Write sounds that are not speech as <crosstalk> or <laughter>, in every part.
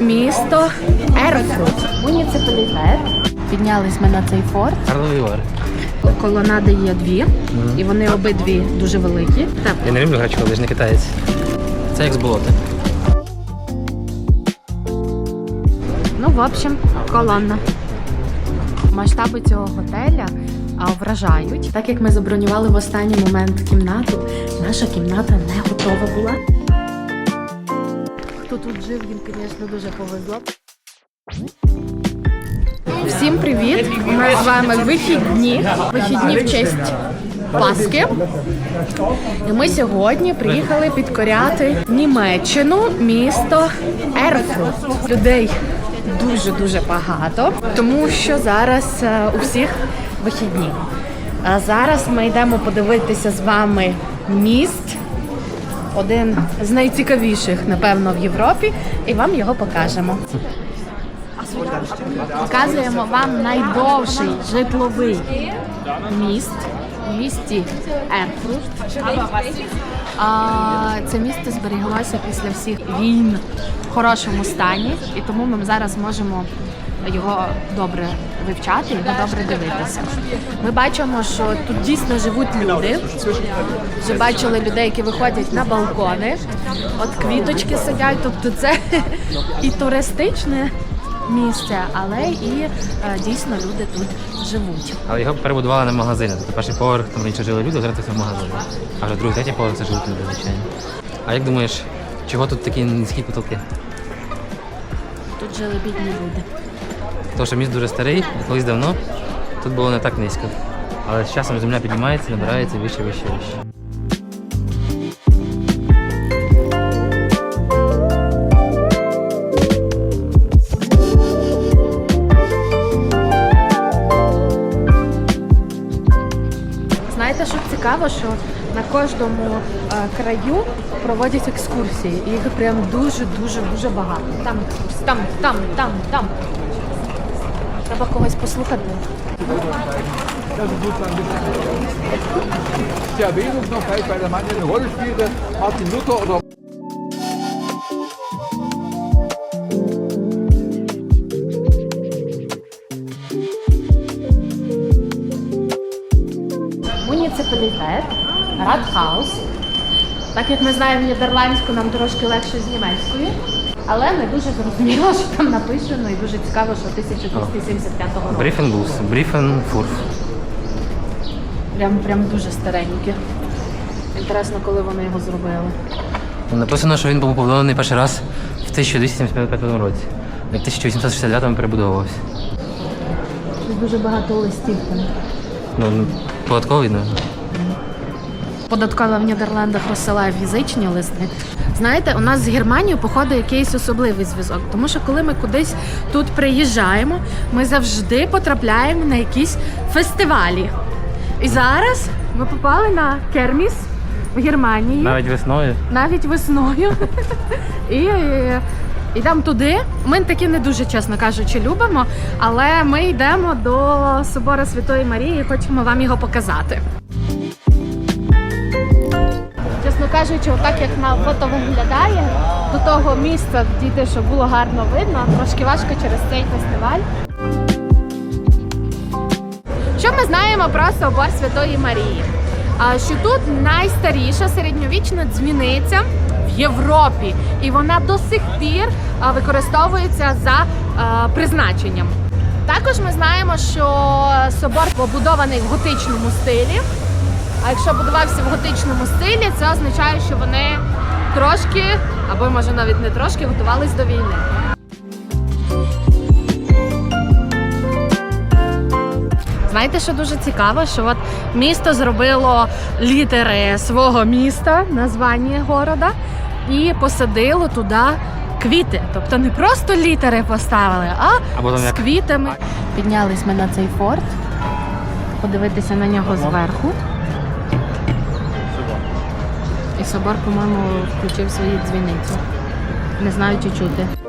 місто Ерфурт, муніципалітет. Піднялись ми на цей форт. Колонади є дві, і вони обидві дуже великі. Так, Я не люблю гречку, але ж не китаєць. Це як з болота. Ну, в общем, колонна. Масштаби цього готеля а, вражають. Так як ми забронювали в останній момент кімнату, наша кімната не готова була. Хто тут жив, їм, звісно, дуже повезло. Всім привіт! Нас з вами вихідні. Вихідні в честь Пасхи. І ми сьогодні приїхали підкоряти Німеччину, місто Ерфурт. Людей дуже дуже багато, тому що зараз е, у всіх вихідні. А зараз ми йдемо подивитися з вами міст. Один з найцікавіших, напевно, в Європі, і вам його покажемо. Показуємо вам найдовший житловий міст у місті Ерфурт. Це місто зберіглося після всіх війн в хорошому стані, і тому ми зараз можемо його добре вивчати, його добре дивитися. Ми бачимо, що тут дійсно живуть люди. Вже бачили людей, які виходять на балкони, от квіточки сидять. Тобто це і туристичне місце, але і е, дійсно люди тут живуть. Але його перебудували на магазини. Тобто перший поверх там раніше жили люди, зараз це магазини. А вже другий, третій поверх це живуть люди, звичайно. А як думаєш, чого тут такі низькі потолки? Тут жили бідні люди. Тому що міст дуже старий, колись давно тут було не так низько. Але з часом земля піднімається, набирається вище, вище, вище. Знаєте, що цікаво, що на кожному е, краю проводять екскурсії, і їх прям дуже, дуже, дуже багато. Там, там, там, там, там. Треба когось послухати. Zur Erwähnung noch, vielleicht, weil der Mann eine Rolle spielte, Муніципалітет, Радхаус. Так як ми знаємо нідерландську, нам трошки легше з німецької. Але не дуже зрозуміло, що там написано, і дуже цікаво, що 1275 року. Бріфенбус, Бріфенфурф. Прям, прям дуже стареньке. Інтересно, коли вони його зробили. Написано, що він був побудований перший раз в 1275 році. В 1869 перебудовувався. Тут дуже багато листів там. Ну, податковий, ну. Податкова в Нідерландах розсилає фізичні листи. Знаєте, у нас з Германією походить якийсь особливий зв'язок, тому що коли ми кудись тут приїжджаємо, ми завжди потрапляємо на якісь фестивалі. І зараз ми попали на Керміс в Германії. Навіть весною. навіть весною. <laughs> І йдемо туди. Ми таки не дуже, чесно кажучи, любимо, але ми йдемо до собора Святої Марії і хочемо вам його показати. Кажучи, отак як на фото виглядає, до того місця дійти, щоб було гарно видно, трошки важко через цей фестиваль. Що ми знаємо про собор Святої Марії? Що тут найстаріша середньовічна дзвіниця в Європі, і вона до сих пір використовується за призначенням. Також ми знаємо, що собор побудований в готичному стилі. А якщо будувався в готичному стилі, це означає, що вони трошки, або може навіть не трошки, готувались до війни. Знаєте, що дуже цікаво, що от місто зробило літери свого міста, названня города, і посадило туди квіти. Тобто не просто літери поставили, а Або там з як- квітами. Піднялись ми на цей форт, подивитися на нього зверху. І собор, по-моєму, включив свої дзвіниці. Не знаю, чи чути.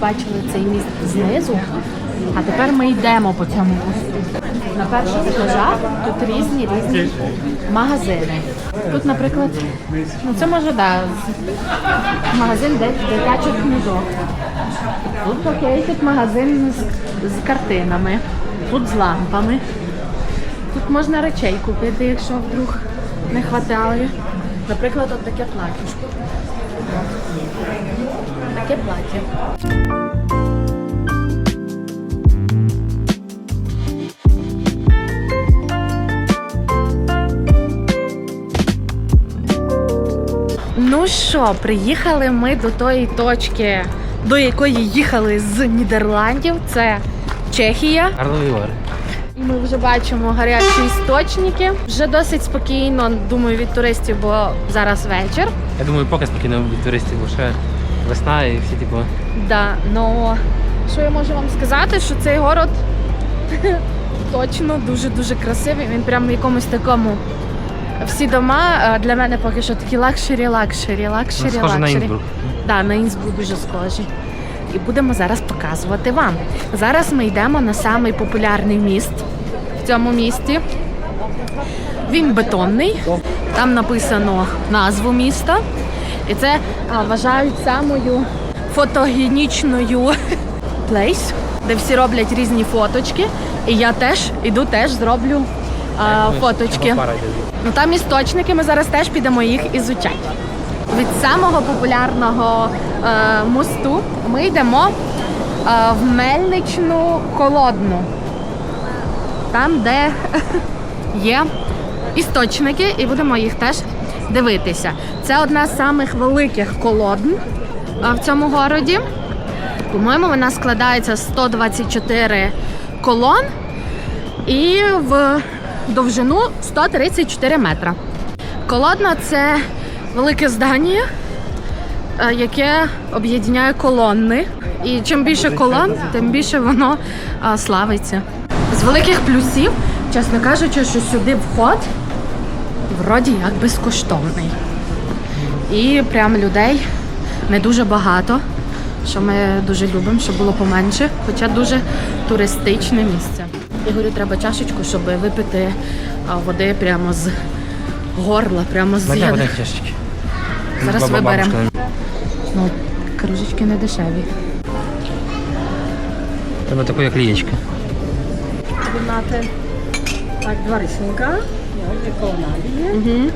Бачили цей міст знизу, а тепер ми йдемо по цьому мосту. На перших етажах тут різні різні магазини. Тут, наприклад, ну це може да, магазин дитячих книжок. Тут окей, тут магазин з, з картинами, тут з лампами. Тут можна речей купити, якщо вдруг не вистачає. Наприклад, от таке платьишко. Таке плаття. Ну що, приїхали ми до тої точки, до якої їхали з Нідерландів. Це Чехія. Карлові І ми вже бачимо гарячі істочники. Вже досить спокійно, думаю, від туристів, бо зараз вечір. Я думаю, поки спокійно від туристів, бо ще весна і всі типу. Да, ну що я можу вам сказати, що цей город <laughs> точно дуже-дуже красивий. Він прямо в якомусь такому. Всі дома е, для мене поки що такі лакшері, лакшері, лакшері, Ну, схоже на лакшері. Інсбрук. Да, на Інсбрук дуже схожі. І будемо зараз показувати вам. Зараз ми йдемо на самий популярний міст в цьому місті. Він бетонний. Там написано назву міста. І це а, вважають самою фотогенічною <laughs> плейс, де всі роблять різні фоточки. І я теж іду, теж зроблю а, фоточки. Ну там істочники, ми зараз теж підемо їх ізучати. Від самого популярного е, мосту ми йдемо е, в Мельничну колодну. Там, де <laughs> є істочники, і будемо їх теж дивитися. Це одна з самих великих колодн в цьому городі. По-моєму, вона складається з 124 колон і в довжину 134 метра. Колодна це велике здання, е, яке об'єднує колонни. І чим більше колон, тим більше воно славиться. З великих плюсів, чесно кажучи, що сюди вход вроді як безкоштовний. І прям людей не дуже багато, що ми дуже любимо, щоб було поменше, хоча дуже туристичне місце. Ігорю, треба чашечку, щоб випити води прямо з горла, прямо з яда. Зараз Баба- виберемо. Ну, кружечки не дешеві. Треба таку, як лієчка. Vy máte tak dva kolonády je.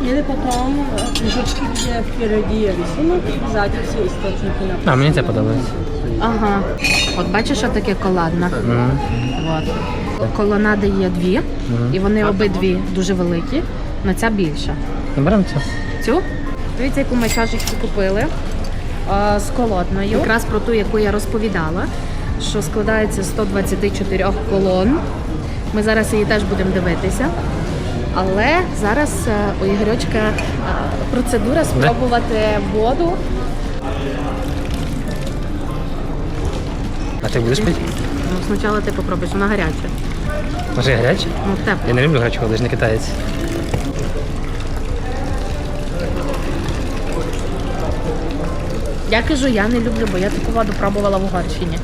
Měli potom eh, kružečky, kde vпереди je rysunek, vzadu jsou istočníky na А, мені це подобається. Ага. От бачиш, що таке коладна? Мгм. От. Колонади є дві, і вони обидві дуже великі, але ця більша. Ну, Беремо цю. Цю. Дивіться, яку ми чашечку купили а, з колодною. Якраз про ту, яку я розповідала, що складається з 124 колон. Ми зараз її теж будемо дивитися. Але зараз е, у Ігорьочка е, процедура спробувати воду. А ти будеш пити? Ну, спочатку ти попробуєш, вона гаряча. Може гаряче? Ну, тепло. Я не люблю гарячу воду, я ж не китаєць. Я кажу, я не люблю, бо я таку воду пробувала в Угорщині.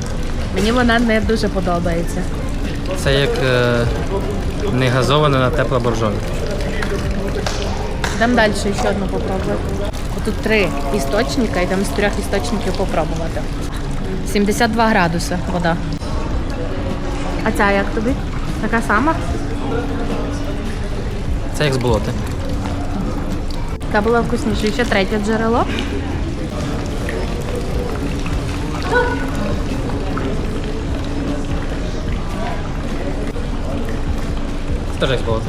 Мені вона не дуже подобається. Це як е, не газована на тепла боржові. Йдемо далі ще одну попробувати. Тут три істочника, йдемо з трьох істочників попробувати. 72 градуси вода. А ця як тобі? Така сама? Це як з болота. Та була вкусніша. Ще третє джерело. Це теж як.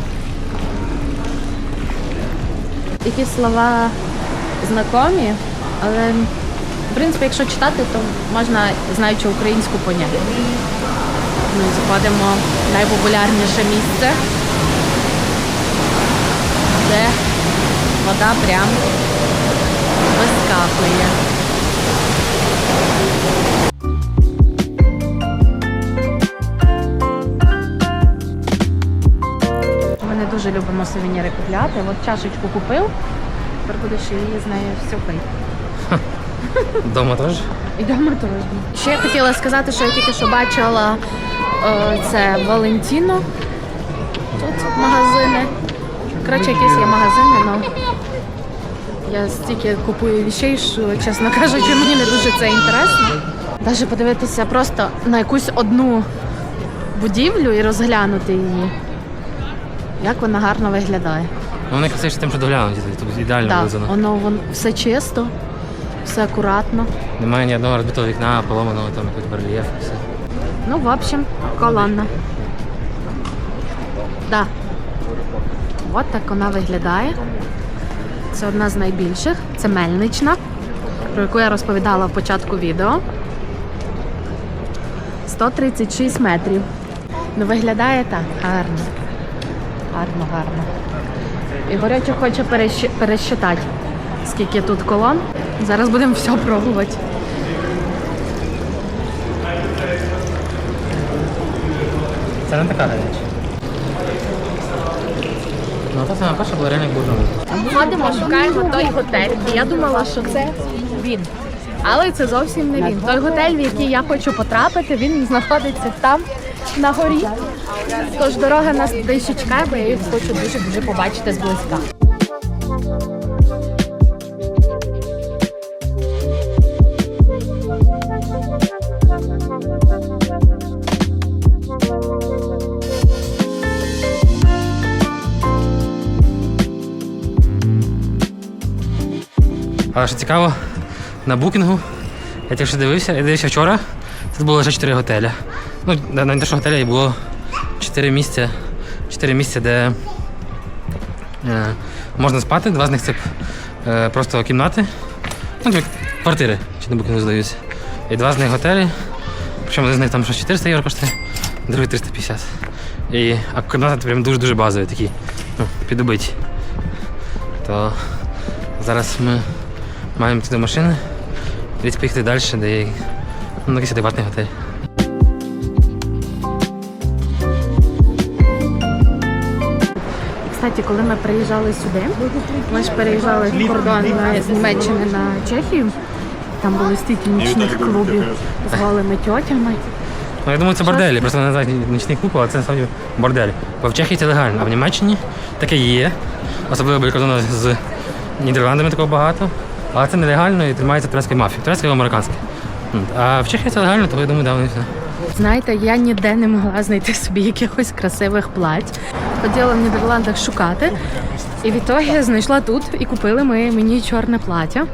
Якісь слова знайомі, але в принципі, якщо читати, то можна, знаючи українську, поняти. Ми заходимо в найпопулярніше місце, де вода прям вискакує. Дуже любимо сувеніри купляти. От чашечку купив, тепер будеш її з нею все пити. Дома теж? І дома теж. Ще я хотіла сказати, що я тільки що бачила е, це Валентіно. Тут магазини. Коротше, якісь є магазини, але я стільки купую вещей, що, чесно кажучи, мені не дуже це інтересно. Навіть подивитися просто на якусь одну будівлю і розглянути її. Як вона гарно виглядає. Ну, вони красивіші тим, що доглянуті, тобто ідеально Так, вилизано. воно, воно все чисто, все акуратно. Немає ні одного розбитого вікна, поломаного там якийсь барельєф, все. Ну, в общем, колонна. Да. От так вона виглядає. Це одна з найбільших. Це мельнична, про яку я розповідала в початку відео. 136 метрів. Ну, виглядає так гарно. Гарно, гарно. Ігорячок хоче перещ- пересчитати, скільки тут колон. Зараз будемо все пробувати. Це не така гаряча. Ну, та сама перша була реально бужна. Ходимо, шукаємо той готель. Я думала, що це він. Але це зовсім не він. Той готель, в який я хочу потрапити, він знаходиться там на горі. Тож дорога нас ще чекає, бо я їх хочу дуже дуже побачити зблизька. Але що цікаво, на букінгу, я тільки що дивився, я дивився вчора, тут було лише 4 готеля. Ну, на- не те, що готеля, і було 4 місця, 4 місця, де е, можна спати, два з них це е, просто кімнати, ну, квартири, чи на букінгу здаються. І два з них готелі, причому один з них там щось 400 євро коштує, другий 350. І, а кімнати прям дуже-дуже базові такі, ну, підубиті. То зараз ми маємо йти до машини, десь поїхати далі, де ну, якийсь адекватний готель. Кстати, коли ми приїжджали сюди, ми ж переїжджали кордон з Німеччини на Чехію. Там були стільки нічних клубів з голими тьотями. Ну, я думаю, це борделі, просто не називають нічний клуб, але це насправді бордель. Бо в Чехії це легально, а в Німеччині таке є. Особливо біля кордону з Нідерландами такого багато. Але це нелегально і тримається турецькою мафією, турецькою американською. А в Чехії це легально, тому я думаю, да, вони все. Знаєте, я ніде не могла знайти собі якихось красивих плать. Ходила в Нідерландах шукати. І в ітогі я знайшла тут і купили ми мені чорне плаття.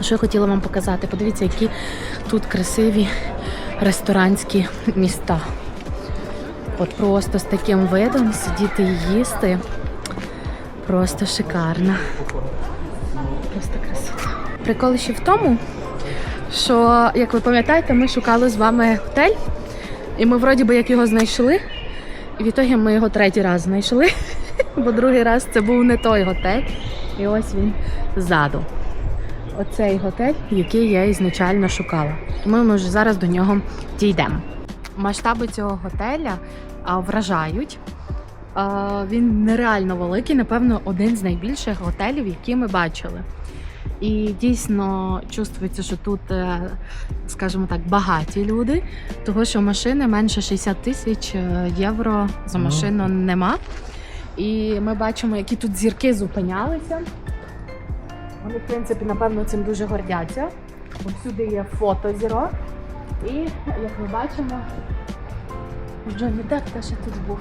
Що я хотіла вам показати? Подивіться, які тут красиві ресторанські міста. От просто з таким видом сидіти і їсти. Просто шикарно. Прикол ще в тому, що, як ви пам'ятаєте, ми шукали з вами готель, і ми вроді би як його знайшли. І в ітогі ми його третій раз знайшли, <laughs> бо другий раз це був не той готель. І ось він ззаду. Оцей готель, який я ізначально шукала. Тому ми вже зараз до нього дійдемо. Масштаби цього готеля вражають. Він нереально великий, напевно, один з найбільших готелів, які ми бачили. І дійсно чувствується, що тут, е, скажімо так, багаті люди, того що машини менше 60 тисяч е, євро за Ну. машину нема. І ми бачимо, які тут зірки зупинялися. Вони, в принципі, напевно, цим дуже гордяться. Всюди є фото зірок. І, як ми бачимо, Джонні Депп теж тут був.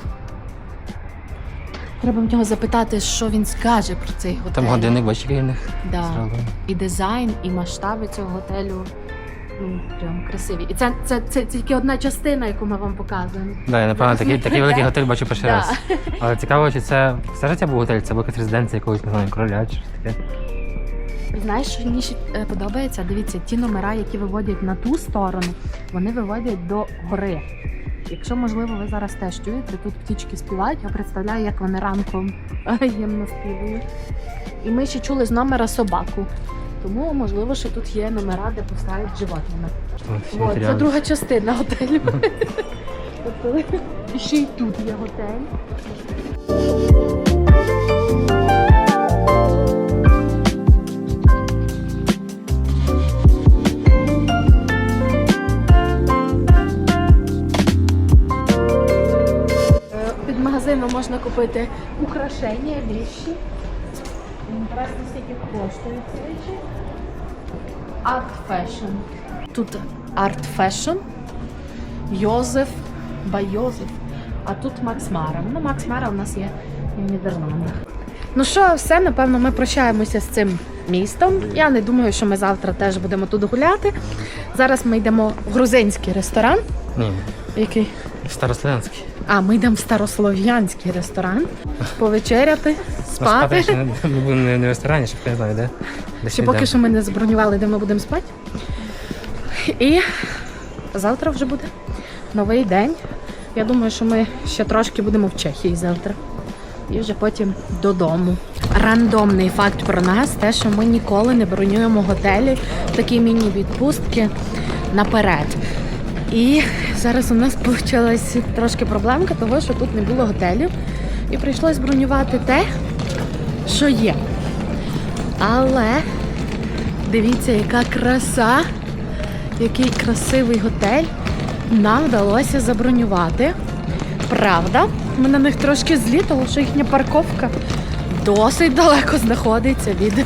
Треба в нього запитати, що він скаже про цей готель. Там годинник, бачите, який в них Да. зроблений. І дизайн, і масштаби цього готелю ну, прям красиві. І це, це, це тільки одна частина, яку ми вам показуємо. Да, я напевно такий, такий великий <laughs> готель бачу перший Да. раз. Але цікаво, чи це все життя був готель, це була якась резиденція якогось, не знаю, короля чи щось таке. Знаєш, що мені ще е, подобається? Дивіться, ті номера, які виводять на ту сторону, вони виводять до гори. Якщо, можливо, ви зараз теж чуєте, тут птічки співають, я представляю, як вони ранком <laughs> гімно співають. І ми ще чули з номера собаку. Тому, можливо, що тут є номера, де поставлять животними. От, це друга частина готелю. <laughs> Тобто, і <laughs> ще й тут є готель. Можна купити украшення, віші. Інтересно, скільки коштують ці речі. Арт фешн. Тут арт фешн. Йозеф, ба Йозеф. А тут Макс Мара. Ну, Макс Мара у нас є в Нідерландах. Ну що, все, напевно, ми прощаємося з цим містом. Я не думаю, що ми завтра теж будемо тут гуляти. Зараз ми йдемо в грузинський ресторан. Який? старослов'янський. А, ми йдемо в старослов'янський ресторан повечеряти, Спати спати. ще не, ми будемо не, не в ресторані, ще не знаю, де. Десь Ще йдемо. поки що ми не забронювали, де ми будемо спати. І завтра вже буде новий день. Я думаю, що ми ще трошки будемо в Чехії завтра. І вже потім додому. Рандомний факт про нас те, що ми ніколи не бронюємо готелі, такі міні-відпустки наперед. І зараз у нас почалась трошки проблемка, того що тут не було готелів. І прийшлось бронювати те, що є. Але дивіться, яка краса, який красивий готель нам вдалося забронювати. Правда, ми на них трошки злі, тому що їхня парковка досить далеко знаходиться від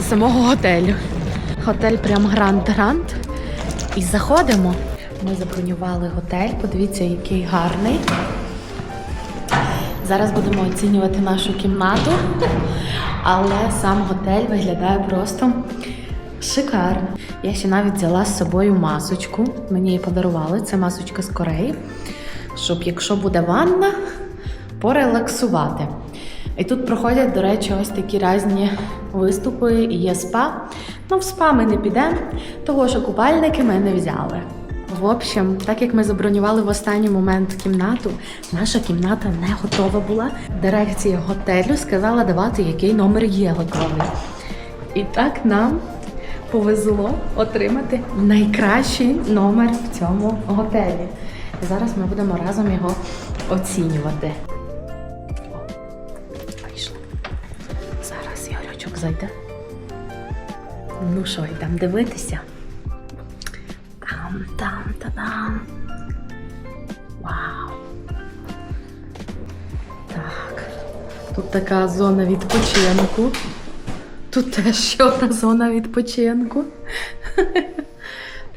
<laughs> самого готелю. Готель прям гранд-гранд. І заходимо. Ми забронювали готель. Подивіться, який гарний. Зараз будемо оцінювати нашу кімнату, але сам готель виглядає просто шикарно. Я ще навіть взяла з собою масочку. Мені її подарували. Це масочка з Кореї, щоб, якщо буде ванна, порелаксувати. І тут проходять, до речі, ось такі різні виступи і є спа. Ну, в спа ми не підемо, того що купальники ми не взяли. В общем, так як ми забронювали в останній момент кімнату, наша кімната не готова була. Дирекція готелю сказала давати, який номер є готовий. І так нам повезло отримати найкращий номер в цьому готелі. І зараз ми будемо разом його оцінювати. О, Вийшло. Зараз Ігорючок зайде. Ну що, йдемо дивитися. Там, там, та там. Вау. Так. Тут така зона відпочинку. Тут теж ще одна зона відпочинку.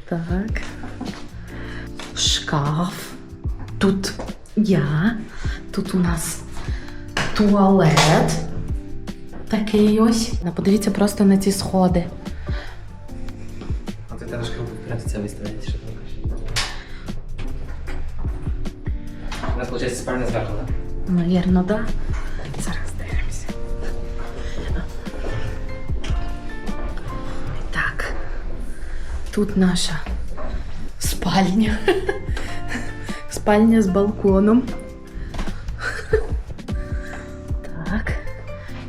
Так. Шкаф. Тут я. Тут у нас туалет. Такий ось. Подивіться просто на ці сходи. Так? Да. Зараз дивимося. Так. Тут наша спальня. Спальня з балконом. Так.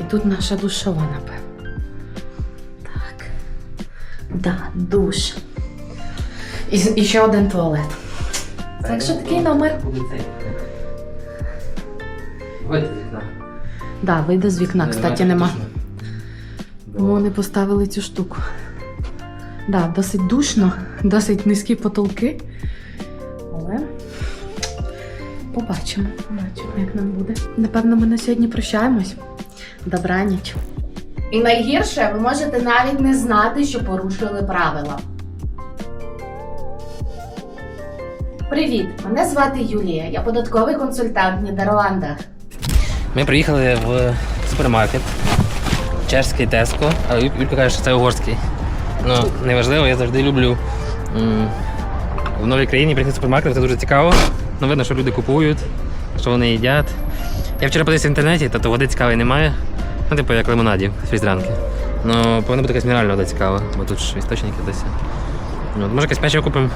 І тут наша душова, напевно. Так. Да, душ. І, і ще один туалет. Так що такий номер. Да, вийде з вікна, кстати, нема. Бо Вони поставили цю штуку. Да, досить душно, досить низькі потолки. Але побачимо, побачимо, як нам буде. Напевно, ми на сьогодні прощаємось. Добраніч. І найгірше, ви можете навіть не знати, що порушили правила. Привіт! Мене звати Юлія. Я податковий консультант в Нідерландах. Ми приїхали в супермаркет. Чешський Теско, Юль- Юлька каже, що це угорський. Ну, неважливо, я завжди люблю в новій країні приїхати в супермаркет, це дуже цікаво. Ну, видно, що люди купують, що вони їдять. Я вчора подивився в інтернеті, та то води цікавої немає. Ну, типу, як лимонадів з фізранки. Ну, повинна бути якась мінеральна вода цікава, бо тут ж істочники десь. Ну, може якесь печиво купимо.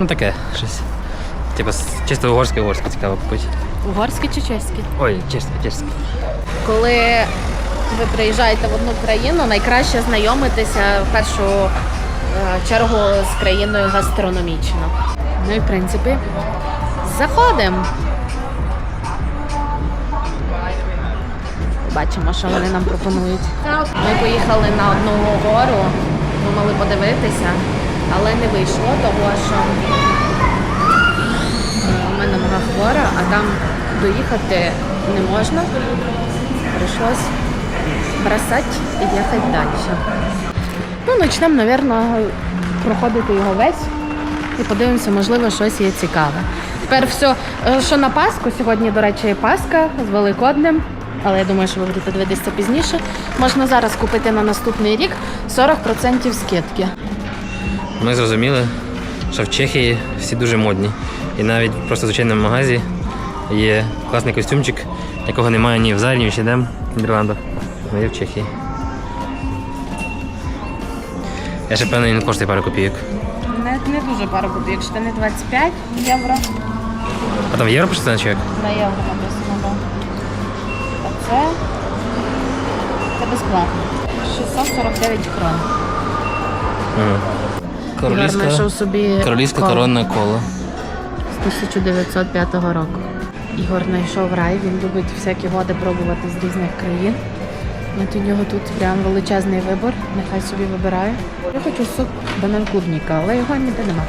Ну таке щось. З- чисто угорське угорське цікаво купити. Угорське чи чеське? Ой, чеське, чеське. Коли ви приїжджаєте в одну країну, найкраще знайомитися в першу е, чергу з країною гастрономічно. Ну і в принципі, заходимо. Бачимо, що вони нам пропонують. Ми поїхали на одну гору, думали подивитися, але не вийшло, тому що е, намагалися мама хвора, а там доїхати не можна. Прийшлось бросати і їхати далі. Ну, почнемо, мабуть, проходити його весь і подивимося, можливо, щось є цікаве. Тепер все, е, що на Пасху, сьогодні, до речі, є Пасха з Великоднем, але я думаю, що ви будете дивитися пізніше. Можна зараз купити на наступний рік 40% скидки. Ми зрозуміли, що в Чехії всі дуже модні. І навіть просто в звичайному магазі є класний костюмчик, якого немає ні в залі, ні в H&M в Нідерландах. але є в Чехії. Я ще певний, він коштує пару копійок. Не, не дуже пару копійок, що не 25 євро. А там євро пишеться на чек? На євро написано, так. А це, це безплатно. 649 крон. Королівська коло коронна коло. З 1905 року. Ігор знайшов рай, він любить всякі води пробувати з різних країн. От у нього тут прям величезний вибір, нехай собі вибирає. Я хочу сок банан клубніка, але його ніде нема.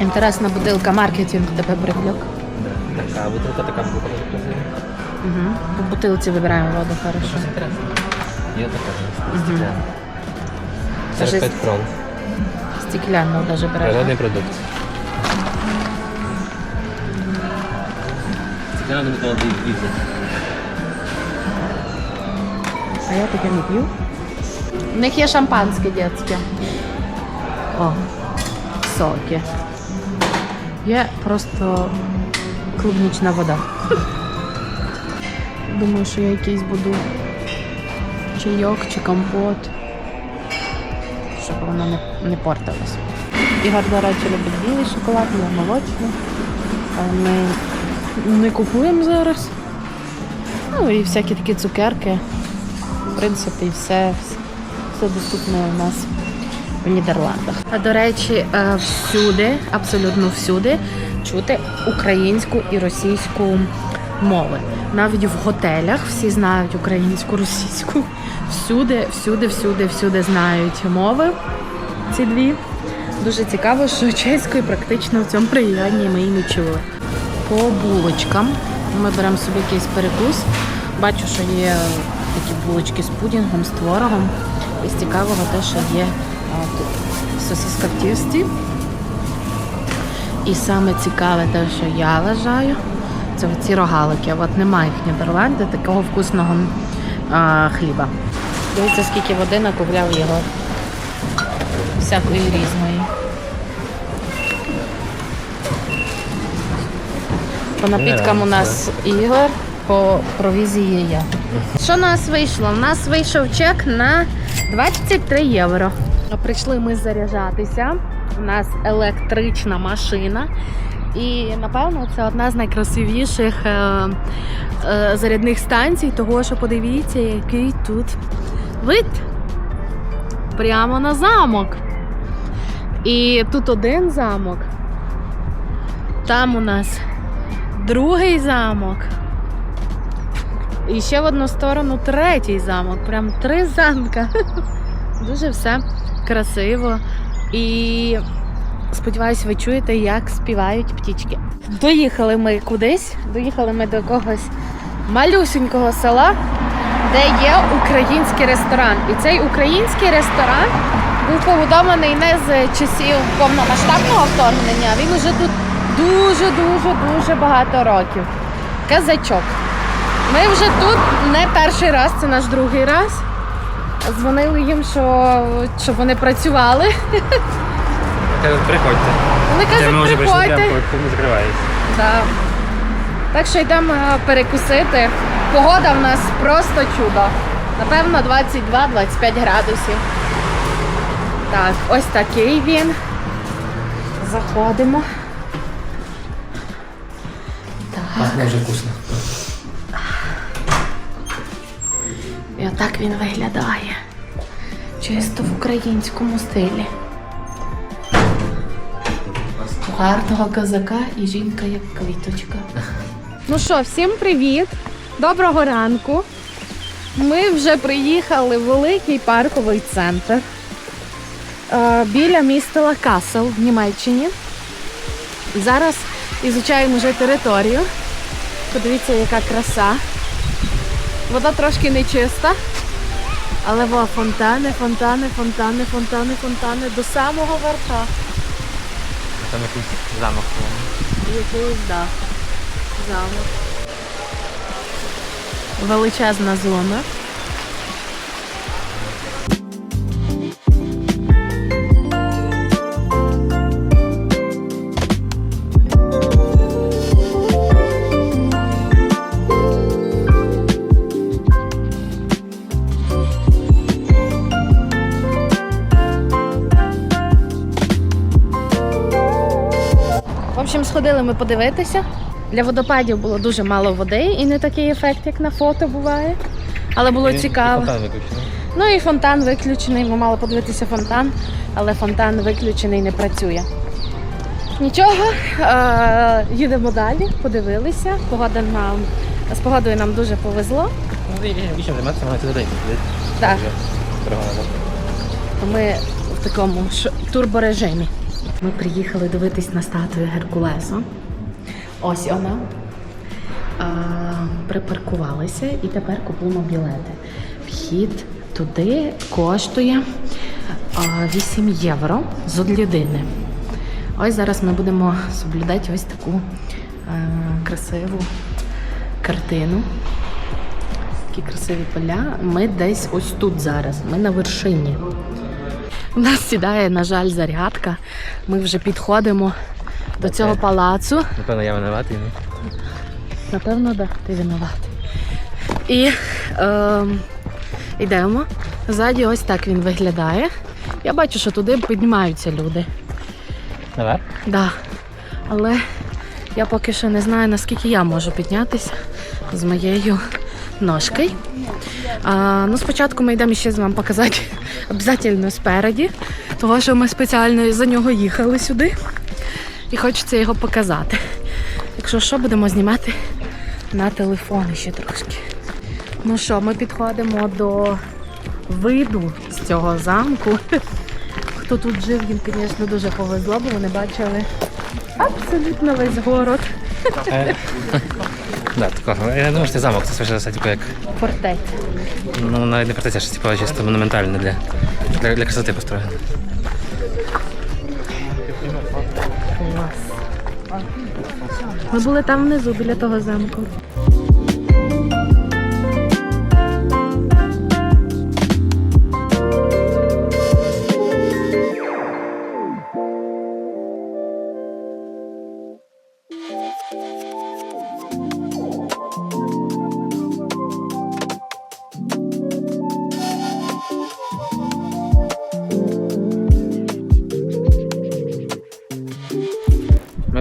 Інтересна бутилка, маркетинг тебе привлек. Така бутилка така. Угу. По бутилці вибираємо воду хорошо. Є така Скажи, 45 крон. Даже береш. Природний продукт. Не була дві А я таке не п'ю. У них є шампанське дитяче. О, соки. Є просто клубнічна вода. Думаю, що я якийсь буду чайок чи компот, воно не, не портилось. Ігор, до речі, любить білий шоколад, я молочний. Ми не купуємо зараз. Ну і всякі такі цукерки. В принципі, все, все доступне у нас в Нідерландах. А до речі, е, всюди, абсолютно всюди, чути українську і російську мови. Навіть в готелях всі знають українську, російську. Всюди, всюди, всюди, всюди знають мови. Ці дві. Дуже цікаво, що чеської практично в цьому регіоні ми і не чули. По булочкам ми беремо собі якийсь перекус. Бачу, що є такі булочки з пудінгом, з творогом. І з цікавого те, що є тут сосиска в тісті. І саме цікаве те, що я вважаю, це ці рогалики. От немає їх в Нідерланді такого вкусного а, хліба. Дивіться, скільки води накупляв його. Всякої різної. По напіткам у нас Ігор, по провізії я. Що у нас вийшло? У нас вийшов чек на 23 євро. Прийшли ми заряджатися. У нас електрична машина. І напевно це одна з найкрасивіших е, е, зарядних станцій, того що подивіться, який тут вид. Прямо на замок. І тут один замок. Там у нас другий замок. І ще в одну сторону третій замок. Прям три замка. <laughs> Дуже все красиво. І сподіваюся, ви чуєте, як співають птічки. Доїхали ми кудись, доїхали ми до якогось малюсенького села, де є український ресторан. І цей український ресторан був побудований не з часів повномасштабного вторгнення. Він уже тут дуже-дуже дуже багато років. Казачок. Ми вже тут не перший раз, це наш другий раз. Дзвонили їм, що, щоб вони працювали. Приходьте. Вони ми кажуть, вже приходьте. не закривається. Да. Так що йдемо е, перекусити. Погода в нас просто чудо. Напевно, 22-25 градусів. Так, ось такий він. Заходимо. Так. Пахне вже вкусно. І отак він виглядає. Чисто в українському стилі. Гарного козака і жінка як квіточка. Ну що, всім привіт! Доброго ранку. Ми вже приїхали в великий парковий центр. Е, біля міста Касел в Німеччині. Зараз ізучаємо вже територію. Подивіться, яка краса. Вода трошки нечиста, але во, фонтани, фонтани, фонтани, фонтани, фонтани до самого верха. Там якийсь замок. Якийсь, да. Замок. Величезна зона. В сходили ми подивитися. Для водопадів було дуже мало води і не такий ефект, як на фото буває. Але було цікаво. Ну і фонтан виключений. Ми мали подивитися фонтан, але фонтан виключений не працює. Нічого, е- їдемо далі, подивилися. Погода нам з погодою нам дуже повезло. Ну, і займатися. Так, ми в такому турборежимі. Ми приїхали дивитись на статую Геркулеса. Ось вона. А, припаркувалися і тепер купуємо білети. Вхід туди коштує а, 8 євро з людини. Ось зараз ми будемо соблюдати ось таку е, красиву картину. Такі красиві поля. Ми десь ось тут зараз. Ми на вершині. У нас сідає, на жаль, зарядка. Ми вже підходимо до цього палацу. Напевно, я винуватий. ну. Напевно, да, ти винуватий. І е, йдемо. Ззаді ось так він виглядає. Я бачу, що туди піднімаються люди. Наверх? Да. Але я поки що не знаю, наскільки я можу піднятися з моєю ножкою. А, ну, спочатку ми йдемо ще з вам показати <laughs> обов'язково спереді, тому що ми спеціально за нього їхали сюди. І хочеться його показати. Якщо що, будемо знімати на телефон ще трошки. Ну що, ми підходимо до виду з цього замку. <laughs> Хто тут жив, їм, звісно, дуже повезло, бо вони бачили абсолютно весь город. <laughs> Да, такого. Я думаю, що це замок, це все типу, як. Фортеця. Ну, навіть не фортеця, що типу, чисто монументальне для, для, для красоти построєно. Клас. Ми були там внизу біля того замку.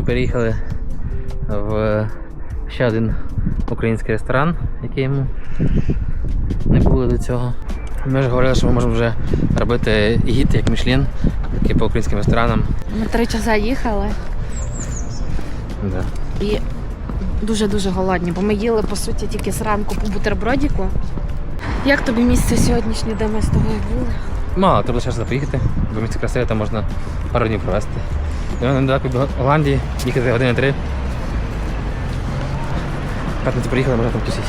Переїхали в ще один український ресторан, який ми не були до цього. Ми ж говорили, що ми можемо вже робити гід, як Мішлін, такий по українським ресторанам. Ми три часа їхали Да. і дуже-дуже голодні, бо ми їли по суті тільки зранку по бутербродіку. Як тобі місце сьогоднішнє, де ми з тобою були? Мало, треба ще сюди поїхати, бо місце красиве, там можна пару днів провести. Недалеко до Голландії, їхати години три. П'ятницю приїхали, можна там тусити.